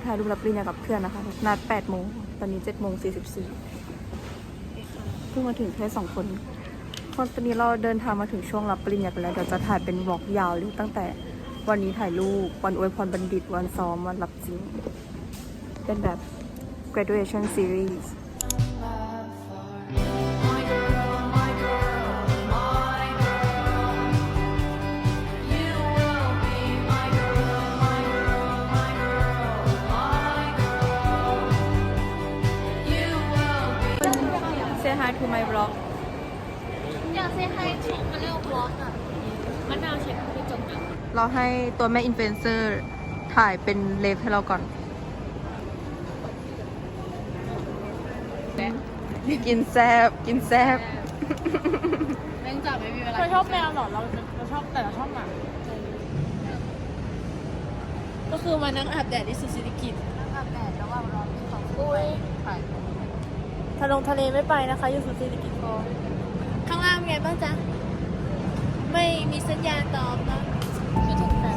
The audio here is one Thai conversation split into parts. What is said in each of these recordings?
ดถ่ายรูปรับปริญญากับเพื่อนนะคะ นัด8โมงตอนนี้7โมง44เพิ่งมาถึงแค่สองคนคนตอนนี้เราเดินทางมาถึงช่วงรับปริญญากันแล้วเดี๋ยวจะถ่ายเป็นวอล์กยาวเลยตั้งแต่วันนี้ถ่ายรูปวันอวยพรบัณฑิตวันซ้อมวันรับจริง เป็นแบบ graduation series to my vlog อยากเซฮายถูกมาเร็วบล็อกอะมะนาวเช็ดกระจกอะเราให้ตัวแม่อินฟลูเอนเซอร์ถ่ายเป็นเลฟให้เราก่อน กินแซบกินแซบแม่งจับไม่มีเวลาเธอชอบแมวเหรอเราเราชอบแต่เราชอบหมาก็คือมานั่งอาบแดดที่สุสิริกิตอาบแดดระหว่างรอที่เขาอุ้ย ทะลงทะเลไม่ไปนะคะ อยู่สุสิริกิตพอข้างล่างเป็นไงบ้างจ๊ะ ไม่มีสัญญาณตอบนะคิดถึงแฟน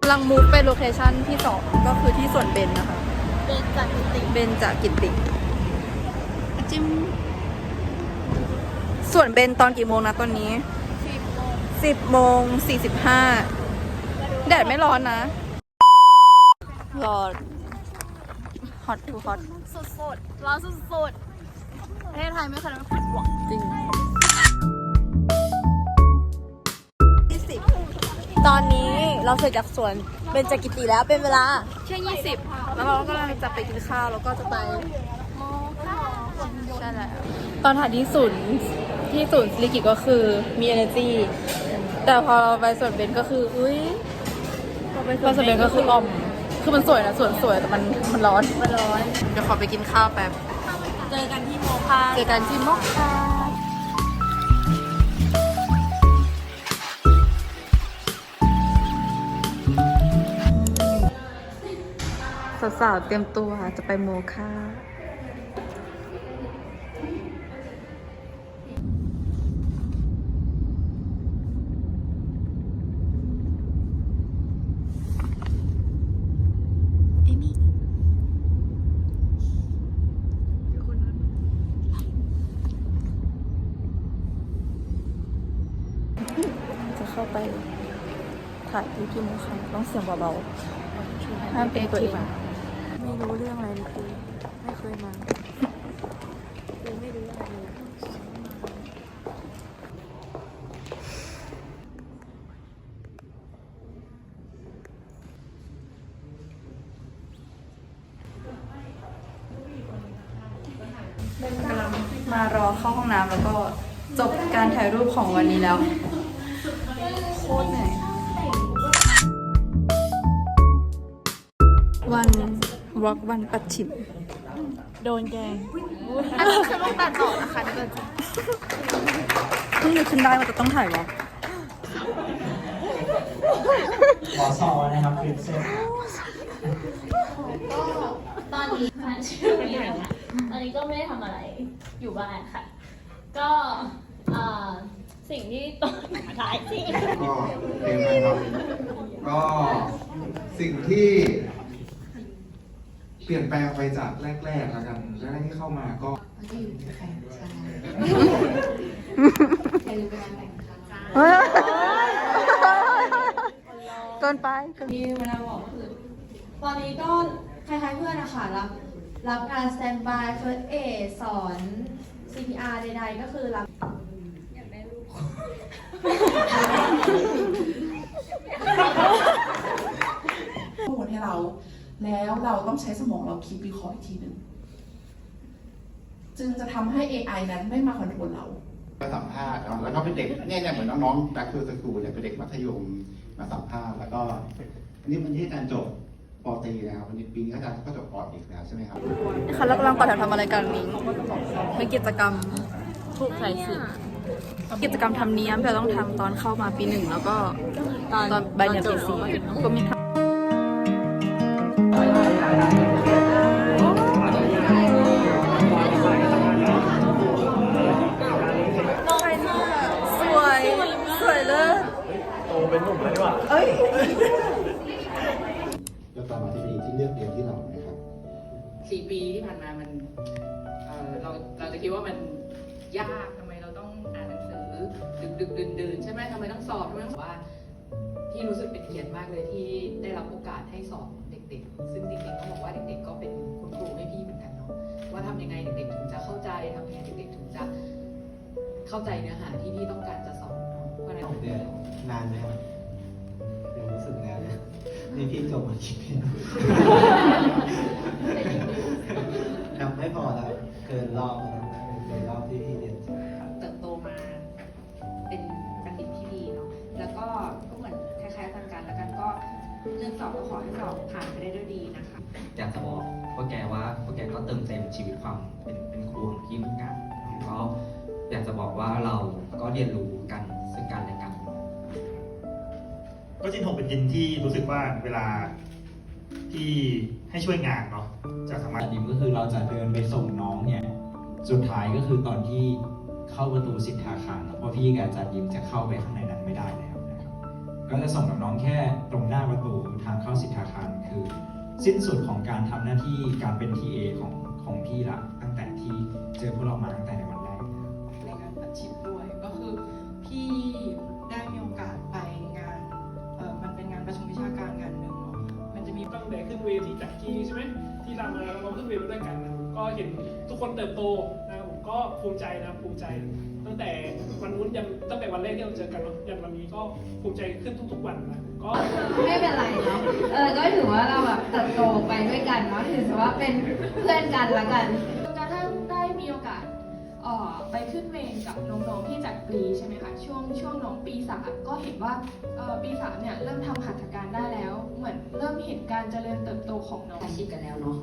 กำลังมูฟไปโลเคชั่นที่สองก็คือที่สวนเบนนะคะ เป็นจากจริงเบนจากกินติจิ้มสวนเบนตอนกี่โมงนะตอนนี้ สิบโมงสิบโมงสี่สิบห้าแดดไม่ร้อนนะร้อน ฮอตทูฮอตสุดๆร้อนสุดๆประเทศไทยไม่เคยทำให้ผิดหวังจริง ตอนนี้เราเสร็จจากสวนเบญจกิติแล้วเป็นเวลาแค่ยี่สิบแล้วเราก็กำลังจะไปกินข้าวแล้วก็จะไปใช่แล้วตอนถ่ายที่ศูนย์ที่ศูนย์สิริกิตก็คือมี energy แต่พอเราไปสวนเบนก็คือ อุ้ยพอสวนเบนก็คือออม คือมันสวยนะสวนสวยแต่มันมันร้อน มันร้อน เดี๋ยวขอไปกินข้าวแป๊บ เจอกันที่โมคาเจอกันที่มอกคาสาวๆเตรียมตัวจะไปโมคาเอมี่จะเข้าไป ถ่ายรูปที่โมคาต้องเสียงเบาๆห้ามเป็นตัวเองไม่รู้เรื่องอะไรเลยคือไม่เคยมาเลยไม่รู้อะไรเลยกำลังมารอเข้าห้องน้ำแล้วก็จบการถ่ายรูปของวันนี้แล้ว วอล์กวันปัดฉิม โดนแกงอันนี้คือต้องตัดต่อนะคะนี่ก็เพิ่งนึกขึ้นได้ว่าจะต้องถ่ายวอล์กขอสอบนะครับคลิปเส้นตอนนี้ค่ะชื่อนี้นะคะตอนนี้ก็ไม่ได้ทำอะไรอยู่บ้านค่ะ ก็เอ่อสิ่งที่ต้องถ่ายจริงก็เองนะครับก็สิ่งที่ เปลี่ยนแปลงไปจากแรกๆแล้วกันแรกๆที่เข้ามาก็เฮ้ยเกินไปเกินที่มานาบอกก็คือตอนนี้ก็คล้ายๆเพื่อนนะคะรับรับการสแตนบายเฟิร์สเอสอน CPR ใดๆก็คือรับข้อมูลให้เรา แล้วเราต้องใช้สมองเราคิดวิเคราะห์อีกทีหนึ่งจึงจะทำให้ AI นั้นไม่มาคอนโทรลเรา มาสัมภาษณ์เนาะแล้วก็เป็นเด็กเนี่ยเนี่ยเหมือนน้องๆ back to school เนี่ยเป็นเด็กมัธยมมาสัมภาษณ์แล้วก็อันนี้วันนี้อาจารย์จบปอตรีนะครับวันนี้ปีนี้อาจารย์ก็จบปอเอกแล้วใช่ไหมครับ นะคะแล้วกำลังต่อแถวทำอะไรกันนี้เป็นกิจกรรมถูกใส่สิกิจกรรมทำเนียมที่เราต้องทำตอนเข้ามาปีหนึ่งแล้วก็ตอนใบเรียนปีสี่ก็มีทำ สวย สวยเลย โตเป็นหนุ่มแล้ดีกว่าเอ้ย แล้วตอมาที่นี่ที่เลือกเรียนที่เราไหมครับ สี่ปีที่ผ่านมามันเเราเราจะคิดว่ามันยากทำไมเราต้องอ่านหนังสือดึกดึกดื่นดื่นใช่ไหมทำไมต้องสอบทำไมต้องว่า พี่รู้สึกเป็นเกียรติมากเลยที่ได้รับโอกาสให้สอนเด็กๆ ซึ่งจริงๆต้องบอกว่าเด็กๆ ก็เป็นคุณครูให้พี่เหมือนกันเนาะว่าทำยังไงเด็กๆถึงจะเข้าใจทำยังไงเด็กๆถึงจะเข้าใจเนื้อหาที่พี่ต้องการจะสอนเนาะเพราะฉะนั้นเดือนนานไหมครับยังรู้สึกนานนะนี่พี่จบมากี่ปีนับไม่พอแล้วเกินรอบแล้วเกินรอบที่พี่เรียนเติบ เรื่องสอบก็ขอให้สอบผ่านไปได้ด้วยดีนะคะ อยากจะบอกพวกแกว่าพวกแกก็เติมเต็มชีวิตความเป็นเป็นครูของพี่เหมือนกันก็อยากจะบอกว่าเราก็เรียนรู้กันซึ่งกันและกัน ก็จินหกเป็นยินที่รู้สึกว่าเวลาที่ให้ช่วยงานเนาะจะสามารถดิมก็คือเราจะเดินไปส่งน้องเนี่ย สุดท้ายก็คือตอนที่เข้าประตูสิทธาคารเนอะเพราะพี่กับอาจารย์ยิมจะเข้าไปข้างในนั้นไม่ได้แล้วนะครับ ก็จะส่งน้องๆแค่ตรงหน้าประตูทางเข้าสิทธาคารคือ สิ้นสุดของการทำหน้าที่การเป็น TA ของของพี่ละตั้งแต่ที่เจอพวกเรามาตั้งแต่ในวันแรกในการปัดชิปด้วยก็คือพี่ได้มีโอกาสไปงานเออมันเป็นงานประชุมวิชาการงานหนึ่งเนาะมันจะมีตั้งแต่ขึ้นเวทีจากที่ใช่ไหมที่รามาเราขึ้นเวทีด้วยกันนะก็เห็นทุกคนเติบโตนะครับผมก็ภูมิใจนะภูมิใจ ตั้งแต่วันนู้นยันตั้งแต่วันแรกที่เราเจอกันเนาะยันวันนี้ก็ภูมิใจขึ้นทุกๆวันนะก็ไม่เป็นไรเนาะ เออ ก็ถือว่าเราแบบเติบโตไปด้วยกันเนาะ ถือว่าเป็นเพื่อนกันละกัน จนกระทั่งได้มีโอกาสเอ่อไปขึ้นเวรกับน้องๆที่จัดปรีใช่ไหมคะ ช่วงช่วงน้องปีสามก็เห็นว่าเอ่อปีสามเนี่ยเริ่มทำหัตถการได้แล้ว เหมือนเริ่มเห็นการเจริญเติบโตของน้อง อาชีพกันแล้วเนาะ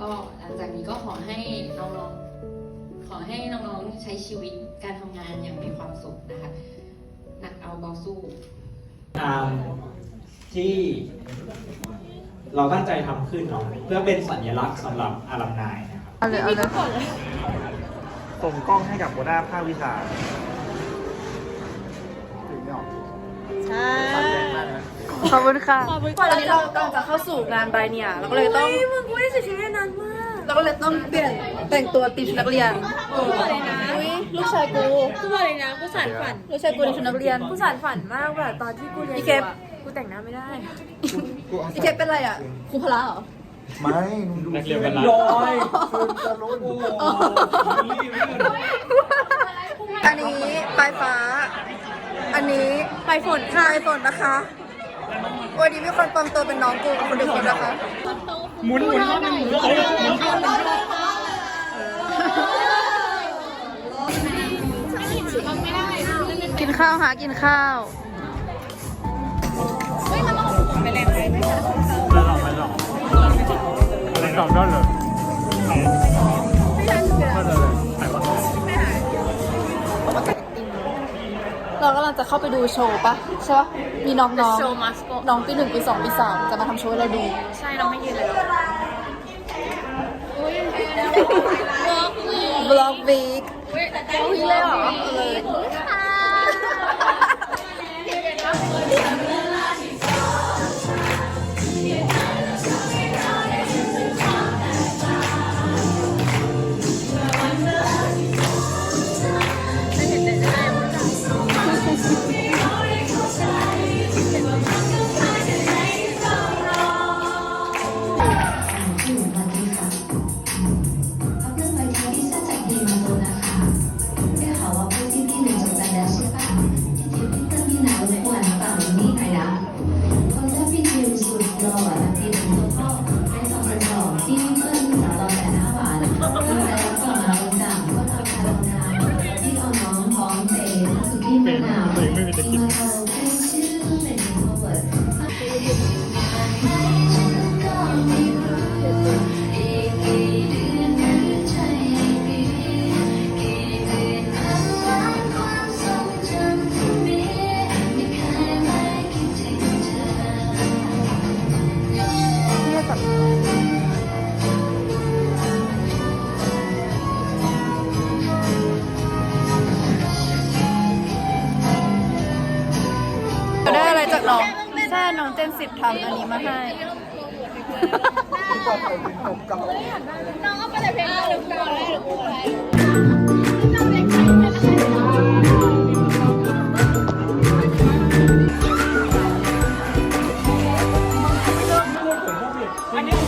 ก็หลังจากนี้ก็ขอให้น้องๆขอให้น้องๆ ใช้ชีวิตการทำงานอย่างมีความสุขนะคะหนักเอาเบาสู้ ตามที่เราตั้งใจทำขึ้นเนาะเพื่อเป็นสัญลักษณ์สำหรับอารัมนายนะครับ เอาเลยเอาเลยส่งกล้องให้กับหัวหน้าภาควิชาถึงไม่ออกใช่ขอบคุณค่ะขอบคุณตอนนี้เรากำลังจะเข้าสู่งานใบเนี่ย เราก็เลยต้อง มึงกูไม่ได้ใส่ชุดนานมา กเราก็เลยต้องเปลี่ยนแต่งตัวตีมชุดนักเรียนกูบอกเลยนะอุ้ยลูกชายกูกูบอกเลยนะกูสานฝันลูกชายกูในชุดนักเรียนกูสานฝันมากแบบตอนที่กูเรียนอีอเคยู่ปอะกูแต่งหน้าไม่ได้อีเคปเป็นไรอะครูพละเหรอไม่ดูนักเรียนกันละอันนี้ปลายฟ้า อันนี้ปลายฝนค่ะปลายฝนนะคะ วันนี้มีคนปลอมตัวเป็นน้องกูคนเดียวนนะคะหมุนหมุนหมุนกินข้าวหากินข้าวไม่ลองไม่ลองอะไรลองได้เลยก็เลยถ่ายว่าเรากำลั งจะเข้าไปดูโชว์ปะใช่ปะมีน้องน้อง show must go น้องปีหนึ่งปีสองปีสามจะมาทำโชว์ให้เราดู ใช่เราไม่ยืนเลยบล็อกวีคเรายืนเลยเหรอเลยชื่อ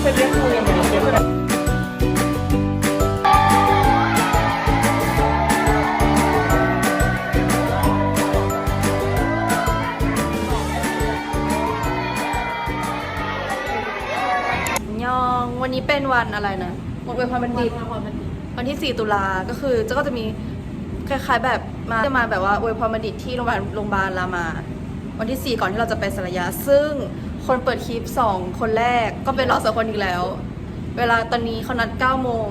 อันนี้เป็นเลี้ยงดูยังไงเลี้ยงดูยองวันนี้เป็นวันอะไรนะวันอวยพรบัณฑิตวันที่ 4 ตุลาก็คือจะก็จะมีคล้ายๆแบบมาจะมาแบบว่าอวยพรบัณฑิตที่โรงพยาบาลโรงพยาบาลรามา วันที่ 4 ก่อนที่เราจะไปสารยาซึ่ง คนเปิดคลิป 2 คนแรกก็เป็นเราสองคนอีกแล้ว เวลาตอนนี้เขานัด9โมง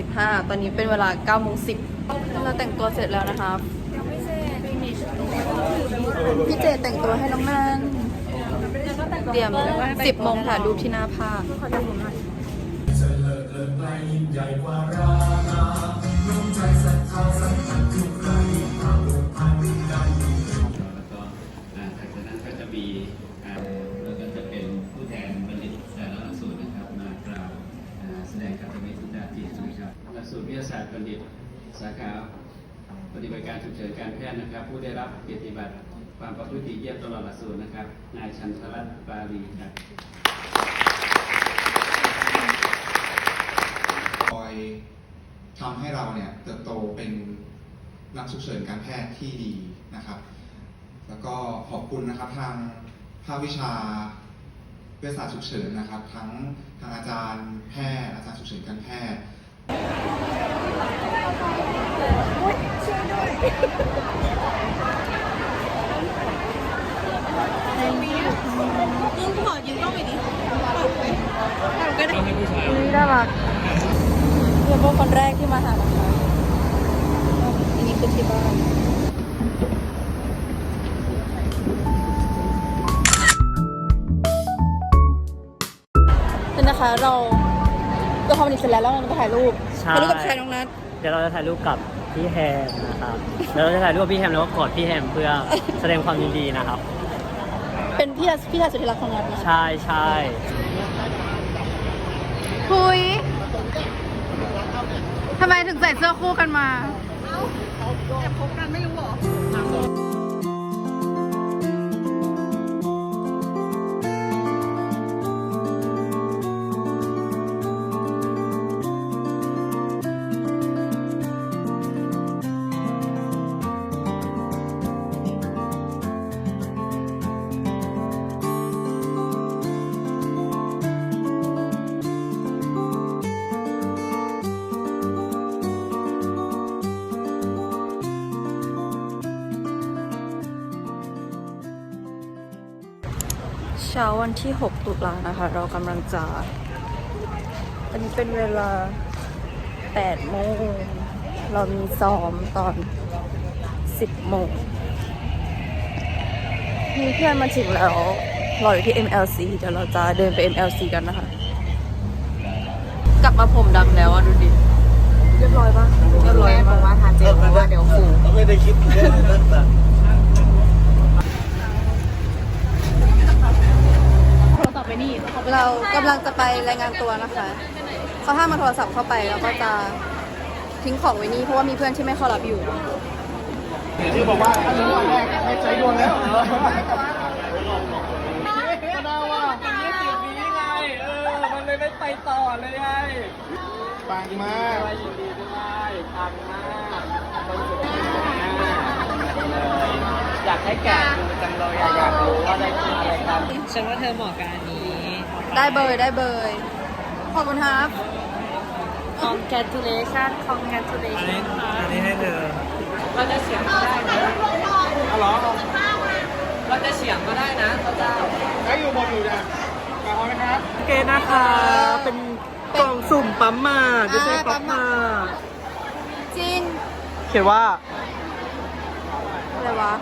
45 ตอนนี้เป็นเวลา9โมง10เราแต่งตัวเสร็จแล้วนะคะพี่เจแต่งตัวให้น้องนันเตรียม10โมงถ่ายรูปที่หน้าภาพแล้ว สูตรวิทยาศาสตร์บัณฑิต สาขาปฏิบัติการฉุกเฉินการแพทย์นะครับ ผู้ได้รับเกียรติบัตรความประพฤติเยี่ยมตลอดหลักสูตรนะครับ นายชันทรัตน์ปาลีครับคอยทำให้เราเนี่ยเติบโตเป็นนักฉุกเฉินการแพทย์ที่ดีนะครับ แล้วก็ขอบคุณนะครับทางภาควิชาเวชศาสตร์ฉุกเฉินนะครับ ทั้งทางอาจารย์แพทย์อาจารย์ฉุกเฉินการแพทย์ มึงขอยืมกล้องไปดินี่น่ารักเดี๋ยวพวกคนแรกที่มาหานะคะอันนี้คือที่บ้านนี่นะคะเรา เราทำดีเสร็จแล้วแล้วเราก็ถ่ายรูปใช่ ถ่ายรูปกับใครน้องนัทเดี๋ยวเราจะถ่ายรูปกับพี่แฮมนะครับแล้วเราจะถ่ายรูปกับพี่แฮมแล้วก็กอดพี่แฮมเพื่อแสดงความยินดีนะครับ เป็นพี่ชายพี่ชายสุดที่รักของนัทนะใช่ใช่คุยทำไมถึงใส่เสื้อคู่กันมาแต่พบกันไม่รู้หรอ ช้าวันที่ 6 ตุลานะคะ เรากำลังจะ อันนี้เป็นเวลา 8 โมง เรามีซ้อมตอน 10 โมง มีเพื่อนมาถึงแล้วรออยู่ที่ MLC เดี๋ยวเราจะเดินไป MLC กันนะคะ กลับมาผมดำแล้วอะ ดูดิ เรียบร้อยปะเรียบร้อยมากว่าทานเจลว่าเดี๋ยวฟู ไม่ได้คิดเรื่องนั้นแต่ โทรศัพท์ไปนี่เรากำลังจะไปรายงานตัวนะคะเขาห้ามมาโทรศัพท์เข้าไปแล้วก็จะทิ้งของไว้นี่เพราะว่ามีเพื่อนที่ไม่เข้ารับอยู่ที่บอกว่าอันนี้วันแรกไม่ใจดวงแล้วก็ได้ว่ามันไม่เสียงนี้ไงเออมันเลยไม่ไปต่อเลยไงปังมากยินดีด้วยปังมาก อยากให้แกะดูจังเลยอะอยากรู้ว่าได้กินอะไรกันฉันว่าเธอเหมาะกับอันนี้ได้เบยได้เบยขอบคุณครับ congratulation congratulation อันนี้ให้เธอเราจะเสียงก็ได้นะเอาเหรอเราจะเสียงก็ได้นะเขาจะได้อยู่บนอยู่จ้ะกลับมาไหมครับโอเคนะคะ เป็นกล่องสุ่มปั๊มมาไม่ใช่ปั๊มมาจินเขียนว่า ไรวะ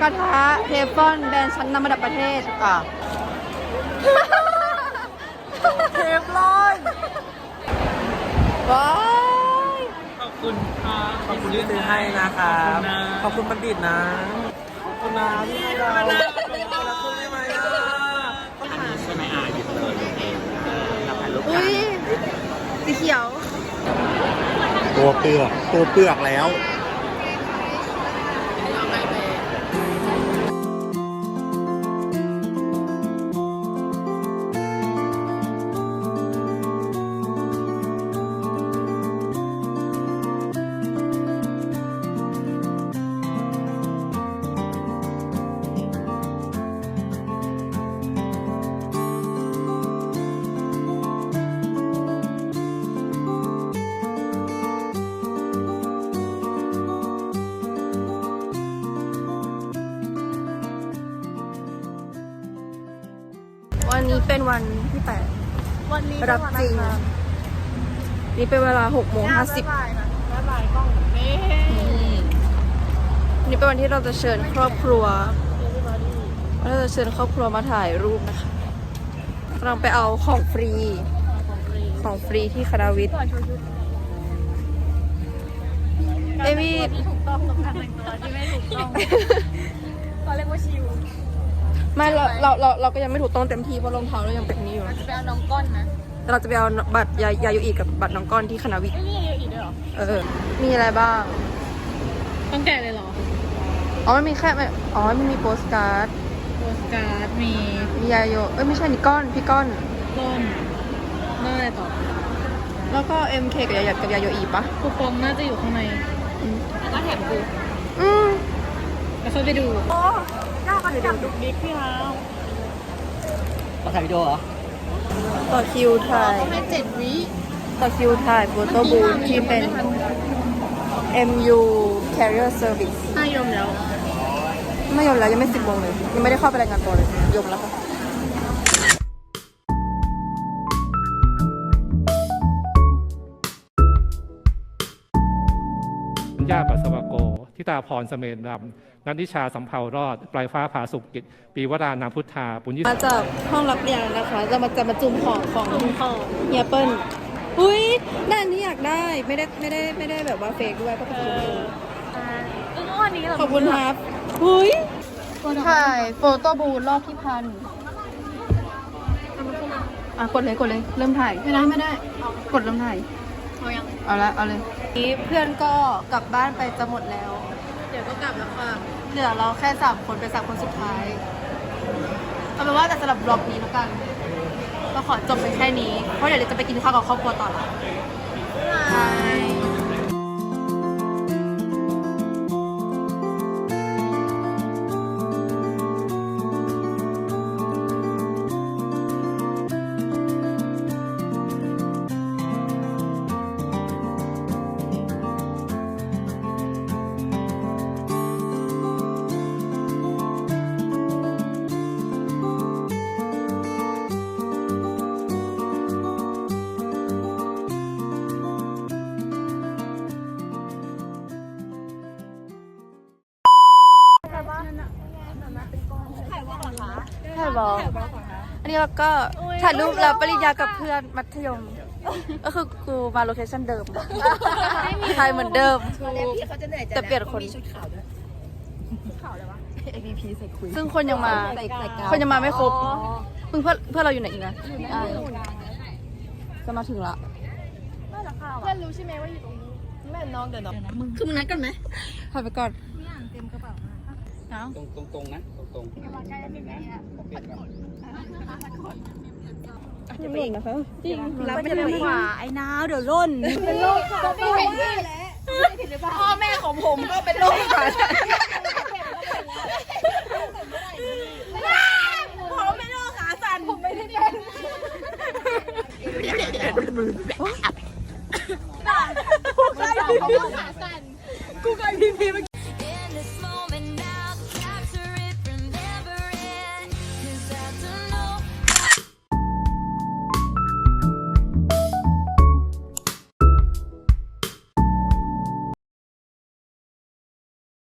กระทะเทฟอนแบรนด์ชั้นนำระดับประเทศ อะเทฟลอนบายขอบคุณค่ะขอบคุณที่ซื้อให้นะครับ ขอบคุณบัณฑิตนะ ขอบคุณนะที่ให้เราเรคุณได้ไหมนะอันนี้ใไหมอาหเลยเราถ่ายรูกัก้ยสีเขียว ตัวเปลือก ตัวเปลือกแล้ว วันนี้เป็นวันที่แปด วันนี้รับจริงนี่เป็นเวลาหกโมงห้าสิบบ๊ายบายกล้องนี่ นี่เป็นวันที่เราจะเชิญครอบครัวเราจะเชิญครอบครัวมาถ่ายรูปนะคะกำลังไปเอาของฟรีของฟรีที่คณะวิทย์เอมี่ที่ถูกต้องกับการแต่งตัวที่ไม่ถูกต้องเขาเรียกว่าชิว ไม่เราเราเราเราก็ยังไม่ถูกต้องเต็มที่เพราะรองเท้าเรายังเป็นนี้อยู่เราจะไปเอาน้องก้อนนะแต่เราจะไปเอาบัตรยายายุอีกับบัตรน้องก้อนที่คณะวิทย์ไม่มีเยอะอีกด้วยเหรอเออ มีอะไรบ้าง ต้องแกะเลยเหรออ๋อไม่มีแค่ไม่อ๋อไม่มีโปสการ์ดโปสการ์ดมีมียาโยเอ้ยไม่ใช่นี่ก้อนพี่ก้อนก้อนน่าอะไรต่อแล้วก็ MK กับยากับยาโยอีปะคูปองน่าจะอยู่ข้างในแล้วก็แถมกูอืมแล้ว ค่อยไปดูโอ้ยากไปดูบิ๊กพี่ฮาวมาถ่ายวิดีโอเหรอ ต่อคิวถ่ายต้องให้เจ็ดวิต่อคิวถ่ายโฟโต้บูธที่เป็น MU Carrier Service ห้ายมแล้ว ไม่ยอมแล้วยังไม่สิบโมงเลย ยังไม่ได้เข้าไปรายงานตัวเลย ยมแล้วค่ะ ตาพรเสมนดำนันทิชาสัมเภารอด ปลายฟ้าผาสุกิจปีวรานาพุทธา ปุญญิมาจากห้องรับเรียนนะคะ จะมาจะมาจุ่มของของเฮียเปิ้ลอุ้ยนั่นที่อยากได้ไม่ได้ไม่ได้ไม่ได้แบบว่าเฟกด้วยเพราะเป็นคนดูเออวันนี้เหรอขอบคุณครับอุ้ยถ่ายโฟโต้บูธรอบที่พันอะกดเลยกดเลยเริ่มถ่ายไม่ได้ไม่ได้ กดเริ่มถ่ายเอายังเอาละเอาเลยนี้เพื่อนก็กลับบ้านไปจะหมดแล้วเดี๋ยวก็กลับแล้วค่ะ เหลือเราแค่สามคนเป็นสามคนสุดท้าย เอาเป็นว่าแต่สำหรับบล็อกนี้แล้วกันก็ขอจบไปแค่นี้ เพราะเดี๋ยวเราจะไปกินข้าวกับครอบครัวต่อละบาย ถ่ายบล็อกอันนี้เราก็ถ่ายรูปแล้วปริญญากับเพื่อนมัธยม ก็คือกูมาโลเคชั่นเดิมถ่ายเหมือนเดิม แต่เปลี่ยนคนซึ่งคนยังมา คนยังมาไม่ครบเพิ่งเพื่อนเพื่อนเราอยู่ไหนอีกนะจะมาถึงละเพื่อนรู้ใช่ไหมว่าอยู่ตรงนี้แม่น้องเดี๋ยวน้องคือมึงนัดกันไหมถ่ายไปก่อน ตรงตรงตรงๆนะตรงตรงๆอันนี้นะโอเคครับยังไม่อีกนะคะจริงรับไม่จะได้เป็นอีกขวาไอ้น้าวเดี๋ยวล่นเป็นโรคก็ไม่เห็นนี่แหละพ่อแม่ของผมก็เป็นโรคขาผมเป็นโรคขาสั่นผมไม่ได้เป็นกูเคยพีพี